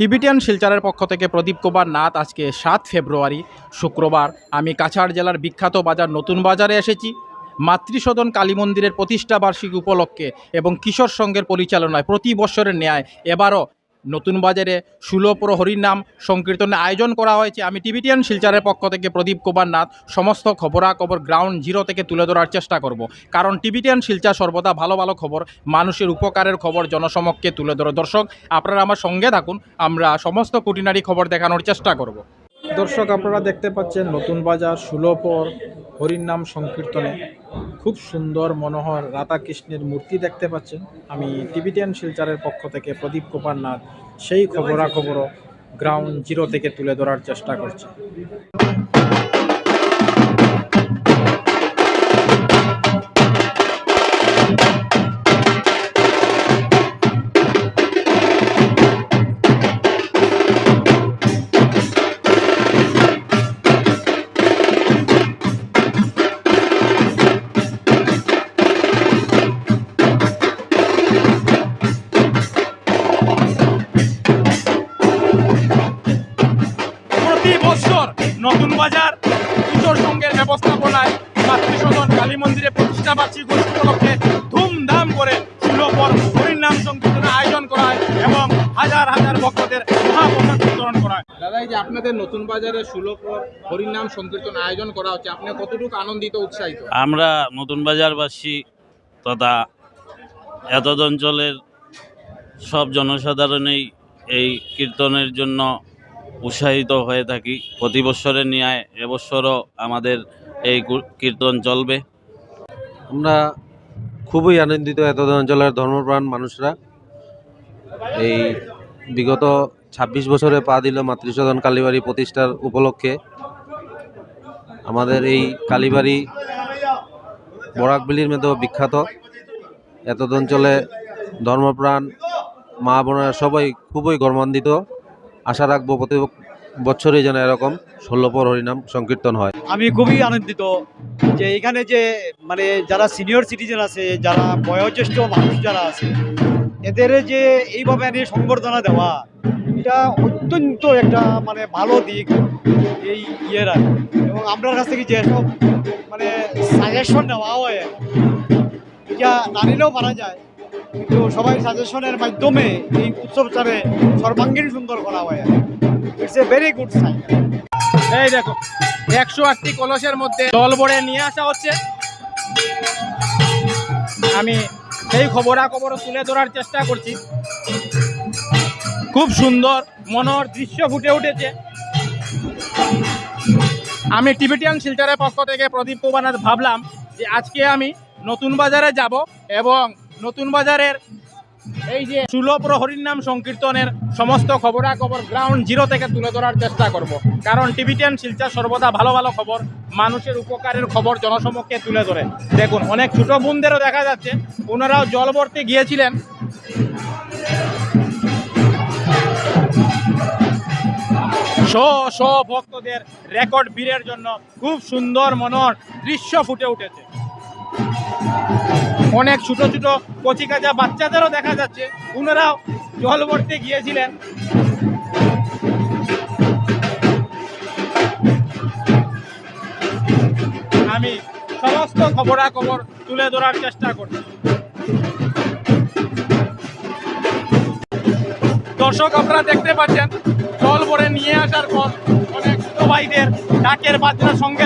Tibetan শিলচারের পক্ষ থেকে প্রদীপ কুমার নাথ আজকে সাত ফেব্রুয়ারি, শুক্রবার। আমি কাছাড় জেলার বিখ্যাত বাজার, নতুন বাজারে এসেছি। মাতৃসদন কালী মন্দিরের প্রতিষ্ঠা বার্ষিকী উপলক্ষে এবং কিশোর সংঘের পরিচালনায় প্রতি বছরের ন্যায় এবারও নতুন বাজারে ষোলোপুর হরিনাম সংকীর্তনের আয়োজন করা হয়েছে। আমি টিবিটিয়ান শিলচারের পক্ষ থেকে প্রদীপ কুমার নাথ, সমস্ত খবরাখবর গ্রাউন্ড জিরো থেকে তুলে ধরার চেষ্টা করব। কারণ টিবিটিয়ান শিলচর সর্বদা ভালো ভালো খবর, মানুষের উপকারের খবর জনসমক্ষে তুলে ধরো। দর্শক, আপনারা আমার সঙ্গে থাকুন, আমরা সমস্ত কুটিনারি খবর দেখানোর চেষ্টা করব। দর্শক, আপনারা দেখতে পাচ্ছেন নতুন বাজার ষোলোপর হরিনাম সংকীর্তনে। খুব সুন্দর মনোহর রাধাকৃষ্ণের মূর্তি দেখতে পাচ্ছেন। আমি টিবিটিয়ান শিলচারের পক্ষ থেকে প্রদীপ কুমার নাথ সেই খবরাখবরও গ্রাউন্ড জিরো থেকে তুলে ধরার চেষ্টা করছি। প্রতিষ্ঠা বার্ষিক উপলক্ষে ধুমধাম করে সুলভর হরিনাম সংকীর্তনের আয়োজন করা হয় এবং হাজার হাজার ভক্তদের মহাপ্রসাদ বিতরণ করা হয়। দাদা এই যে আপনাদের নতুন বাজারে সুলভর হরিনাম সংকীর্তন আয়োজন করা হচ্ছে আপনি কতটুকু আনন্দিত উৎসাহিত? আমরা নতুন বাজারবাসী তথা এতদ অঞ্চলের সব জনসাধারণেই এই কীর্তনের জন্য উৎসাহিত হয়ে থাকি। প্রতি বছরের ন্যায় এবছরও আমাদের এই কীর্তন চলবে। আমরা খুবই আনন্দিত এত অঞ্চলের ধর্মপ্রাণ মানুষরা। এই বিগত ২৬ বছরে পা দিল মাতৃসদন কালীবাড়ি প্রতিষ্ঠার উপলক্ষে। আমাদের এই কালীবাড়ি বরাকবিলির মধ্যেও বিখ্যাত। এত অঞ্চলে ধর্মপ্রাণ, মা বোনেরা সবাই খুবই গর্বান্বিত। আশা রাখব প্রতি বছরই যেন এরকম ষোলোপর হরিনাম সংকীর্তন হয়। আমি খুবই আনন্দিত যে এখানে যে মানে যারা সিনিয়র সিটিজেন আছে, যারা বয়োজ্যেষ্ঠ মানুষ যারা আছে, এদের যে এইভাবে নিয়ে সংবর্ধনা দেওয়া, এটা অত্যন্ত একটা মানে ভালো দিক এই ইয়ের আর এবং আপনার কাছ থেকে যেসব মানে সাজেশন নেওয়া হয়, এটা না নিলেও পারা যায়। কিন্তু সবাই সাজেশনের মাধ্যমে এই উৎসবটারে সর্বাঙ্গীন সুন্দর করা হয়। It's a very good sign এই দেখো, একশো আটটি কলসের মধ্যে জল ভরে নিয়ে আসা হচ্ছে। আমি সেই খবরাখবর তুলে ধরার চেষ্টা করছি। খুব সুন্দর মনোর দৃশ্য ফুটে উঠেছে। আমি টিবিটিয়ান শিলচরের পক্ষ থেকে প্রদীপ কুমারনাথ ভাবলাম যে আজকে আমি নতুন বাজারে যাব এবং নতুন বাজারের এই যে সুলভ হরির নাম সংকীর্তনের সমস্ত খবরাখবর গ্রাউন্ড জিরো থেকে তুলে ধরার চেষ্টা করব। কারণ টিভিটিয়ান শিলচর সর্বদা ভালো ভালো খবর, মানুষের উপকারের খবর জনসমক্ষে তুলে ধরে। দেখুন, অনেক ছোট বোনদেরও দেখা যাচ্ছে, ওনারাও জল ভরতে গিয়েছিলেন। শ ভক্তদের রেকর্ড বীরের জন্য খুব সুন্দর মনোর দৃশ্য ফুটে উঠেছে। অনেক ছোট ছোট কচি কাঁচা বাচ্চাদেরও দেখা যাচ্ছে। ওনারাও জল ভরতে গিয়েছিলেন। আমি সমস্ত খবরাখবর তুলে ধরার চেষ্টা করছি। দর্শক, আপনারা দেখতে পাচ্ছেন, জল ভরে নিয়ে আসার পর অনেক ছোট ভাইদের ডাকের বাজনার সঙ্গে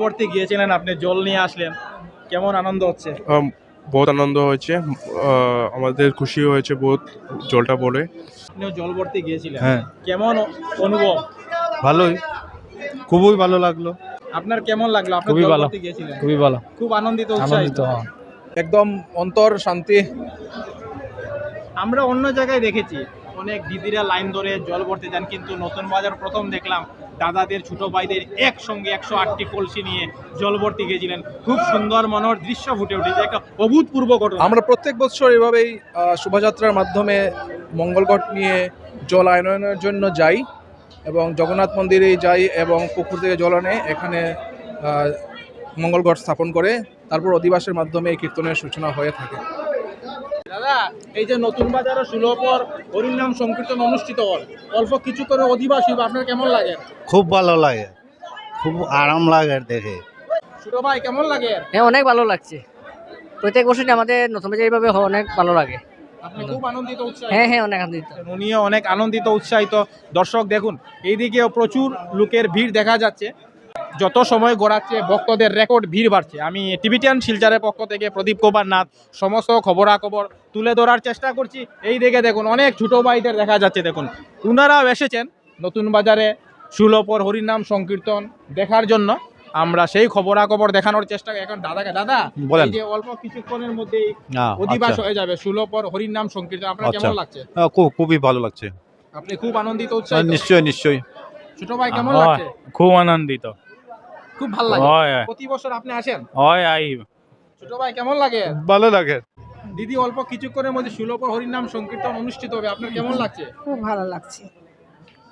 জল ভর্তি গিয়েছিলেন আপনি জল নিয়ে আসলেন কেমন আনন্দ হচ্ছে? বহুত আনন্দ হয়েছে আমাদের খুশি হয়েছে বহুত জলটা পড়ে আপনিও জল ভর্তি গিয়েছিলেন। হ্যাঁ। কেমন অনুভব? ভালোই। খুবই ভালো লাগল। আপনার কেমন লাগল? আপনি খুবই ভালো। গিয়েছিলেন। খুবই ভালো। খুব আনন্দিত আনন্দিত হ্যাঁ। একদম অন্তর শান্তি। আমরা অন্য জায়গায় দেখেছি অনেক দিদিরা লাইন ধরে জল ভরতে যান কিন্তু নতুন বাজার প্রথম দেখলাম। দাদাদের ছোট ভাইদের একসঙ্গে একশো আটটি কলসি নিয়ে জল ভর্তি গিয়েছিলেন খুব সুন্দর মনোহর দৃশ্য ফুটে উঠেছে। একটা অভূতপূর্ব ঘটনা। আমরা প্রত্যেক বছর এভাবেই শোভাযাত্রার মাধ্যমে মঙ্গলঘট নিয়ে জল আয়নের জন্য যাই এবং জগন্নাথ মন্দিরে যাই এবং পুকুর থেকে জল আনে। এখানে আহ, মঙ্গল ঘট স্থাপন করে তারপর অধিবাসের মাধ্যমে এই কীর্তনের সূচনা হয়ে থাকে। এই যে নতুন বাজারে সুলভর হরিনাম সংকীর্তন অনুষ্ঠিত হয় অল্প কিছু করে অধিবাসী আপনার কেমন লাগে? খুব ভালো লাগে খুব আরাম লাগে দেখে। ছোট ভাই কেমন লাগে? হ্যাঁ অনেক ভালো লাগছে। প্রত্যেক বছরই আমাদের নতুন বাজার এইভাবে অনেক ভালো লাগে। খুব আনন্দিত হ্যাঁ হ্যাঁ অনেক আনন্দিত। উনিও অনেক আনন্দিত উৎসাহিত। দর্শক দেখুন এইদিকেও প্রচুর লোকের ভিড় দেখা যাচ্ছে। যত সময় গড়াচ্ছে ভক্তদের রেকর্ড ভিড় বাড়ছে। আমি টিভিটিয়ান শিলচারের পক্ষ থেকে প্রদীপ কুমার নাথ সমস্ত খবরাখবর তুলে ধরার চেষ্টা করছি। এই দিকে দেখুন অনেক ছোট ভাইদের দেখা যাচ্ছে। দেখুন উনারাও এসেছেন নতুন বাজারে সুলপর হরিনাম সংকীর্তন দেখার জন্য। আমরা সেই খবরাখবর দেখানোর চেষ্টা এখন দাদাকে দাদা বলেন। যে অল্প কিছুক্ষণের মধ্যেই হ্যাঁ, অধিবাস আচ্ছা। হয়ে যাবে সুলপর হরিনাম সংকীর্তন। আপনার আচ্ছা। কেমন লাগছে? খুব- খুবই ভালো লাগছে। আপনি খুব আনন্দিত উৎসাহিত? নিশ্চয়ই নিশ্চয়ই। ছোট ভাই কেমন। লাগছে? খুব আনন্দিত। খুব ভালো লাগে। হয়। প্রতি বছর আপনি আসেন? হয় আই। ছোট ভাই কেমন লাগে? ভালো লাগে। দিদি অল্প কিছুক্ষণের মধ্যে সুলভ হরিনাম সংকীর্তন অনুষ্ঠিত হবে। আপনার কেমন লাগছে? খুব ভালো লাগছে।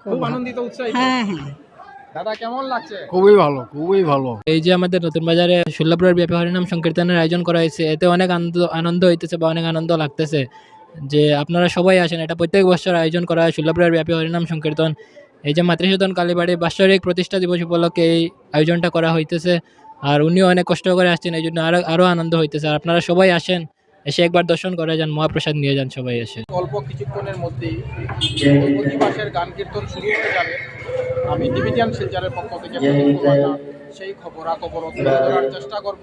খুব আনন্দিত উৎসাহিত। হ্যাঁ হ্যাঁ। দাদা কেমন লাগছে? খুবই ভালো খুবই ভালো। এই যে আমাদের নতুন বাজারে ষোল্লপুরের ব্যাপী হরিনাম সংকীর্তনের আয়োজন করা হয়েছে এতে অনেক আনন্দ আনন্দ হইতেছে বা অনেক আনন্দ লাগতেছে। যে আপনারা সবাই আসেন এটা প্রত্যেক বছর আয়োজন করা হয় ষোল্লপুরের ব্যাপী হরিনাম সংকীর্তন। এই যে মাতৃসদন কালীবাড়ি বাৎসরিক প্রতিষ্ঠা দিবস উপলক্ষে এই আয়োজনটা করা হইতেছে। আর উনিও অনেক কষ্ট করে আসছেন এই জন্য আরও আরও আনন্দ হইতেছে। আর আপনারা সবাই আসেন এসে একবার দর্শন করে যান মহাপ্রসাদ নিয়ে যান সবাই এসে। অল্প কিছুক্ষণের মধ্যেই অধিবাসের গান কীর্তন শুরু হয়ে যাবে। আমি টিভিটিয়ান শিলচারের পক্ষ থেকে সেই খবরাখবর তুলে ধরার চেষ্টা করব।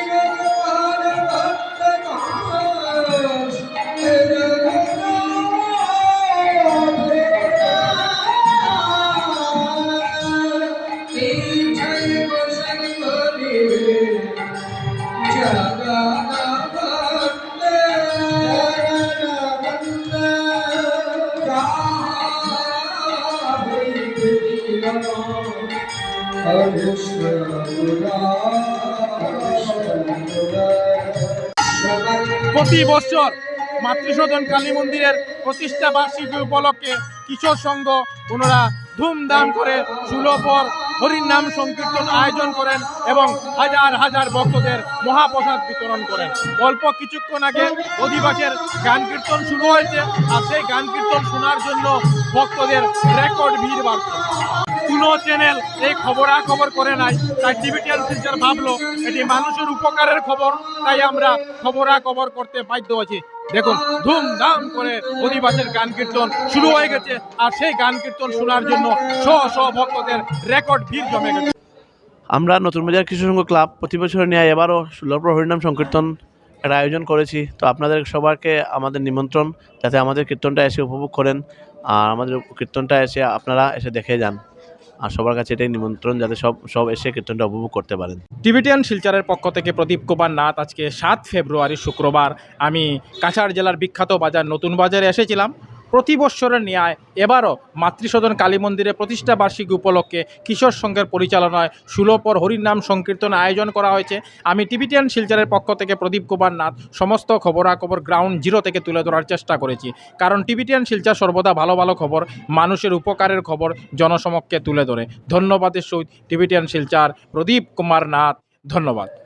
প্রতি বছর মাতৃসদন কালী মন্দিরের প্রতিষ্ঠা বার্ষিকী উপলক্ষে কিশোর সংঘ ওনারা ধুমধাম করে সুলভর হরির নাম সংকীর্তন আয়োজন করেন এবং হাজার হাজার ভক্তদের মহাপ্রসাদ বিতরণ করেন। অল্প কিছুক্ষণ আগে অধিবাসের গান কীর্তন শুরু হয়েছে আর সেই গান কীর্তন শোনার জন্য ভক্তদের রেকর্ড ভিড় বাড়ছে। কোনো চ্যানেল এই খবরাখবর করে নাই। তাই টিভিটিয়ান শিলচর ভাবলো, এটি মানুষের উপকারের খবর, তাই আমরা খবরাখবর করতে বাধ্য আছি। দেখুন, ধুমধাম করে অধিবাসের গান কীর্তন শুরু হয়ে গেছে, আর সেই গান কীর্তন শোনার জন্য শ শ ভক্তদের রেকর্ড ভিড় জমে গেছে। আমরা নতুন বাজার কৃষি সংঘ ক্লাব প্রতি বছর নিয়ে এবারও সুলভ হরিনাম সংকীর্তন একটা আয়োজন করেছি। তো আপনাদের সবাইকে আমাদের নিমন্ত্রণ, যাতে আমাদের কীর্তনটা এসে উপভোগ করেন, আর আমাদের কীর্তনটা এসে আপনারা এসে দেখে যান। আর সবার কাছে এটাই নিমন্ত্রণ যাতে সব সব এসে কীর্তনটা উপভোগ করতে পারেন। টিবিটিয়ান শিলচারের পক্ষ থেকে প্রদীপ কুমার নাথ আজকে সাত ফেব্রুয়ারি শুক্রবার। আমি কাছাড় জেলার বিখ্যাত বাজার নতুন বাজারে এসেছিলাম। প্রতি বৎসরের ন্যায় এবারও মাতৃসদন কালী মন্দিরে প্রতিষ্ঠা বার্ষিকী উপলক্ষে কিশোর সংঘের পরিচালনায় সুলপর হরির নাম সংকীর্তন আয়োজন করা হয়েছে। আমি টিভিটিয়ান শিলচরের পক্ষ থেকে প্রদীপ কুমার নাথ, সমস্ত খবরাখবর গ্রাউন্ড জিরো থেকে তুলে ধরার চেষ্টা করেছি। কারণ টিভিটিয়ান শিলচর সর্বদা ভালো ভালো খবর, মানুষের উপকারের খবর জনসমক্ষে তুলে ধরে। ধন্যবাদের সহিত টিভিটিয়ান শিলচার প্রদীপ কুমার নাথ। ধন্যবাদ।